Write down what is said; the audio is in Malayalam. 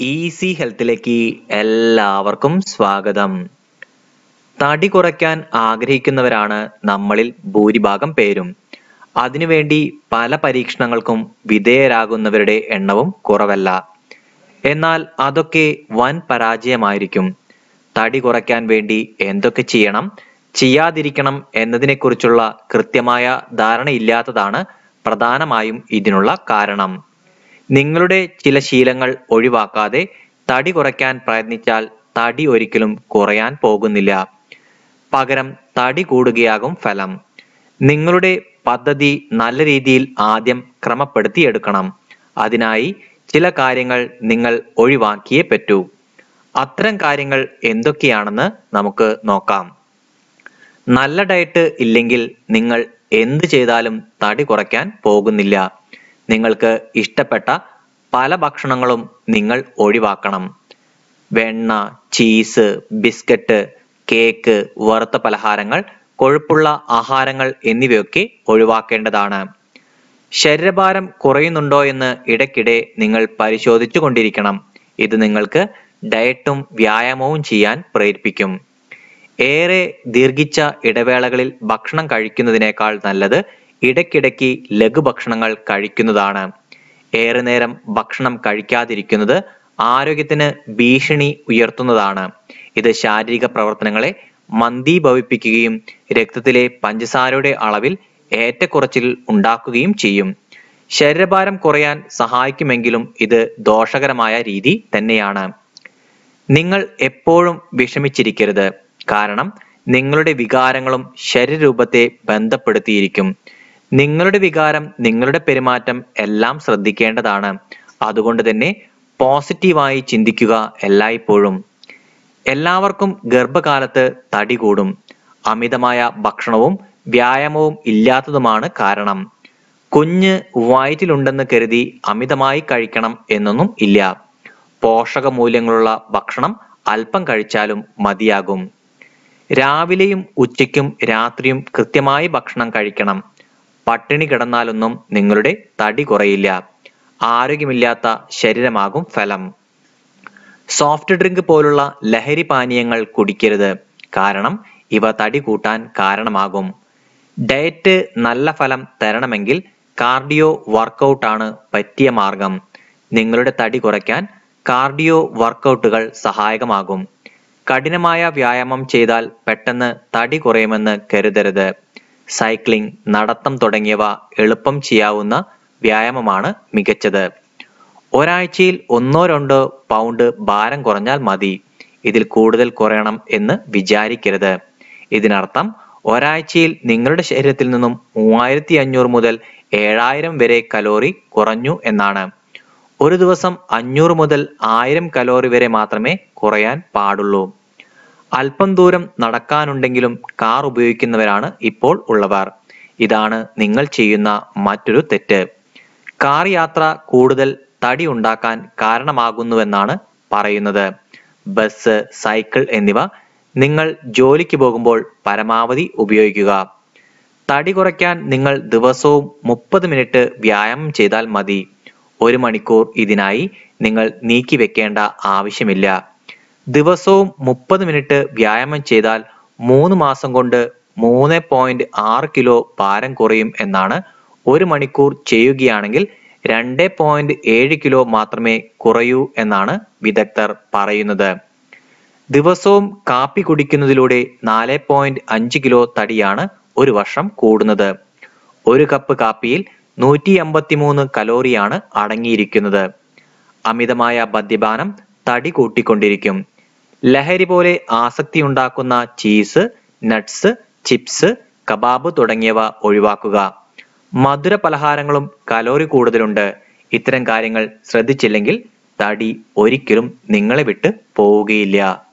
ഈസി ഹെൽത്തിലേക്ക് എല്ലാവർക്കും സ്വാഗതം. തടി കുറയ്ക്കാൻ ആഗ്രഹിക്കുന്നവരാണ് നമ്മളിൽ ഭൂരിഭാഗം പേരും. അതിനുവേണ്ടി പല പരീക്ഷണങ്ങൾക്കും വിധേയരാകുന്നവരുടെ എണ്ണവും കുറവല്ല. എന്നാൽ അതൊക്കെ വൻ പരാജയമായിരിക്കും. തടി കുറയ്ക്കാൻ വേണ്ടി എന്തൊക്കെ ചെയ്യണം ചെയ്യാതിരിക്കണം എന്നതിനെക്കുറിച്ചുള്ള കൃത്യമായ ധാരണയില്ലാത്തതാണ് പ്രധാനമായും ഇതിനുള്ള കാരണം. നിങ്ങളുടെ ചില ശീലങ്ങൾ ഒഴിവാക്കാതെ തടി കുറയ്ക്കാൻ പ്രയത്നിച്ചാൽ തടി ഒരിക്കലും കുറയാൻ പോകുന്നില്ല. പകരം തടി കൂടുകയാകും ഫലം. നിങ്ങളുടെ പദ്ധതി നല്ല രീതിയിൽ ആദ്യം ക്രമപ്പെടുത്തിയെടുക്കണം. അതിനായി ചില കാര്യങ്ങൾ നിങ്ങൾ ഒഴിവാക്കിയേ പറ്റൂ. അത്തരം കാര്യങ്ങൾ എന്തൊക്കെയാണെന്ന് നമുക്ക് നോക്കാം. നല്ല ഡയറ്റ് ഇല്ലെങ്കിൽ നിങ്ങൾ എന്ത് ചെയ്താലും തടി കുറയ്ക്കാൻ പോകുന്നില്ല. നിങ്ങൾക്ക് ഇഷ്ടപ്പെട്ട പല ഭക്ഷണങ്ങളും നിങ്ങൾ ഒഴിവാക്കണം. വെണ്ണ ചീസ് ബിസ്ക്കറ്റ് കേക്ക് വറുത്ത പലഹാരങ്ങൾ കൊഴുപ്പുള്ള ആഹാരങ്ങൾ എന്നിവയൊക്കെ ഒഴിവാക്കേണ്ടതാണ്. ശരീരഭാരം കുറയുന്നുണ്ടോ എന്ന് ഇടയ്ക്കിടെ നിങ്ങൾ പരിശോധിച്ചു കൊണ്ടിരിക്കണം ഇത് നിങ്ങൾക്ക് ഡയറ്റും വ്യായാമവും ചെയ്യാൻ പ്രേരിപ്പിക്കും. ഏറെ ദീർഘിച്ച ഇടവേളകളിൽ ഭക്ഷണം കഴിക്കുന്നതിനേക്കാൾ നല്ലത് ഇടയ്ക്കിടയ്ക്ക് ലഘുഭക്ഷണങ്ങൾ കഴിക്കുന്നതാണ്. ഏറെ നേരം ഭക്ഷണം കഴിക്കാതിരിക്കുന്നത് ആരോഗ്യത്തിന് ഭീഷണി ഉയർത്തുന്നതാണ്. ഇത് ശാരീരിക പ്രവർത്തനങ്ങളെ മന്ദീഭവിപ്പിക്കുകയും രക്തത്തിലെ പഞ്ചസാരയുടെ അളവിൽ ഏറ്റക്കുറച്ചിൽ ഉണ്ടാക്കുകയും ചെയ്യും. ശരീരഭാരം കുറയാൻ സഹായിക്കുമെങ്കിലും ഇത് ദോഷകരമായ രീതി തന്നെയാണ്. നിങ്ങൾ എപ്പോഴും വിഷമിച്ചിരിക്കരുത്. കാരണം നിങ്ങളുടെ വികാരങ്ങളും ശരീരരൂപത്തെ ബന്ധപ്പെടുത്തിയിരിക്കും. നിങ്ങളുടെ വികാരം നിങ്ങളുടെ പെരുമാറ്റം എല്ലാം ശ്രദ്ധിക്കേണ്ടതാണ്. അതുകൊണ്ട് തന്നെ പോസിറ്റീവായി ചിന്തിക്കുക എല്ലായ്പ്പോഴും. എല്ലാവർക്കും ഗർഭകാലത്ത് തടി കൂടും. അമിതമായ ഭക്ഷണവും വ്യായാമവും ഇല്ലാത്തതുമാണ് കാരണം. കുഞ്ഞ് വയറ്റിലുണ്ടെന്ന് കരുതി അമിതമായി കഴിക്കണം എന്നൊന്നും ഇല്ല. പോഷക മൂല്യങ്ങളുള്ള ഭക്ഷണം അല്പം കഴിച്ചാലും മതിയാകും. രാവിലെയും ഉച്ചയ്ക്കും രാത്രിയും കൃത്യമായി ഭക്ഷണം കഴിക്കണം. പട്ടിണി കിടന്നാലൊന്നും നിങ്ങളുടെ തടി കുറയില്ല. ആരോഗ്യമില്ലാത്ത ശരീരമാകും ഫലം. സോഫ്റ്റ് ഡ്രിങ്ക് പോലുള്ള ലഹരി പാനീയങ്ങൾ കുടിക്കരുത്. കാരണം ഇവ തടി കൂട്ടാൻ കാരണമാകും. ഡയറ്റ് നല്ല ഫലം തരണമെങ്കിൽ കാർഡിയോ വർക്കൗട്ടാണ് പറ്റിയ മാർഗം. നിങ്ങളുടെ തടി കുറയ്ക്കാൻ കാർഡിയോ വർക്കൗട്ടുകൾ സഹായകമാകും. കഠിനമായ വ്യായാമം ചെയ്താൽ പെട്ടെന്ന് തടി കുറയുമെന്ന് കരുതരുത്. സൈക്ലിംഗ് നടത്തം തുടങ്ങിയവ എളുപ്പം ചെയ്യാവുന്ന വ്യായാമമാണ് മികച്ചത്. ഒരാഴ്ചയിൽ ഒന്നോ രണ്ടോ പൗണ്ട് ഭാരം കുറഞ്ഞാൽ മതി. ഇതിൽ കൂടുതൽ കുറയണം എന്ന് വിചാരിക്കരുത്. ഇതിനർത്ഥം ഒരാഴ്ചയിൽ നിങ്ങളുടെ ശരീരത്തിൽ നിന്നും മൂവായിരത്തി അഞ്ഞൂറ് മുതൽ ഏഴായിരം വരെ കലോറി കുറഞ്ഞു എന്നാണ്. ഒരു ദിവസം അഞ്ഞൂറ് മുതൽ ആയിരം കലോറി വരെ മാത്രമേ കുറയാൻ പാടുള്ളൂ. അല്പം ദൂരം നടക്കാനുണ്ടെങ്കിലും കാർ ഉപയോഗിക്കുന്നവരാണ് ഇപ്പോൾ ഉള്ളവർ. ഇതാണ് നിങ്ങൾ ചെയ്യുന്ന മറ്റൊരു തെറ്റ്. കാർ യാത്ര കൂടുതൽ തടി ഉണ്ടാക്കാൻ കാരണമാകുന്നുവെന്നാണ് പറയുന്നത്. ബസ് സൈക്കിൾ എന്നിവ നിങ്ങൾ ജോലിക്ക് പോകുമ്പോൾ പരമാവധി ഉപയോഗിക്കുക. തടി കുറയ്ക്കാൻ നിങ്ങൾ ദിവസവും മുപ്പത് മിനിറ്റ് വ്യായാമം ചെയ്താൽ മതി. ഒരു മണിക്കൂർ ഇതിനായി നിങ്ങൾ നീക്കി വെക്കേണ്ട ആവശ്യമില്ല. ദിവസവും മുപ്പത് മിനിറ്റ് വ്യായാമം ചെയ്താൽ മൂന്ന് മാസം കൊണ്ട് മൂന്ന് പോയിന്റ് ആറ് കിലോ ഭാരം കുറയും എന്നാണ് ഒരു മണിക്കൂർ ചെയ്യുകയാണെങ്കിൽ രണ്ട് പോയിന്റ് ഏഴ് കിലോ മാത്രമേ കുറയൂ എന്നാണ് വിദഗ്ധർ പറയുന്നത്. ദിവസവും കാപ്പി കുടിക്കുന്നതിലൂടെ നാല് പോയിന്റ് അഞ്ച് കിലോ തടിയാണ് ഒരു വർഷം കൂടുന്നത്. ഒരു കപ്പ് കാപ്പിയിൽ നൂറ്റി അമ്പത്തിമൂന്ന് കലോറിയാണ് അടങ്ങിയിരിക്കുന്നത്. അമിതമായ മദ്യപാനം തടി കൂട്ടിക്കൊണ്ടിരിക്കും. ലഹരി പോലെ ആസക്തി ഉണ്ടാക്കുന്ന ചീസ് നട്ട്സ് ചിപ്സ് കബാബ് തുടങ്ങിയവ ഒഴിവാക്കുക. മധുര പലഹാരങ്ങളും കലോറി കൂടുതലുണ്ട്. ഇത്തരം കാര്യങ്ങൾ ശ്രദ്ധിച്ചില്ലെങ്കിൽ തടി ഒരിക്കലും നിങ്ങളെ വിട്ട് പോവുകയില്ല.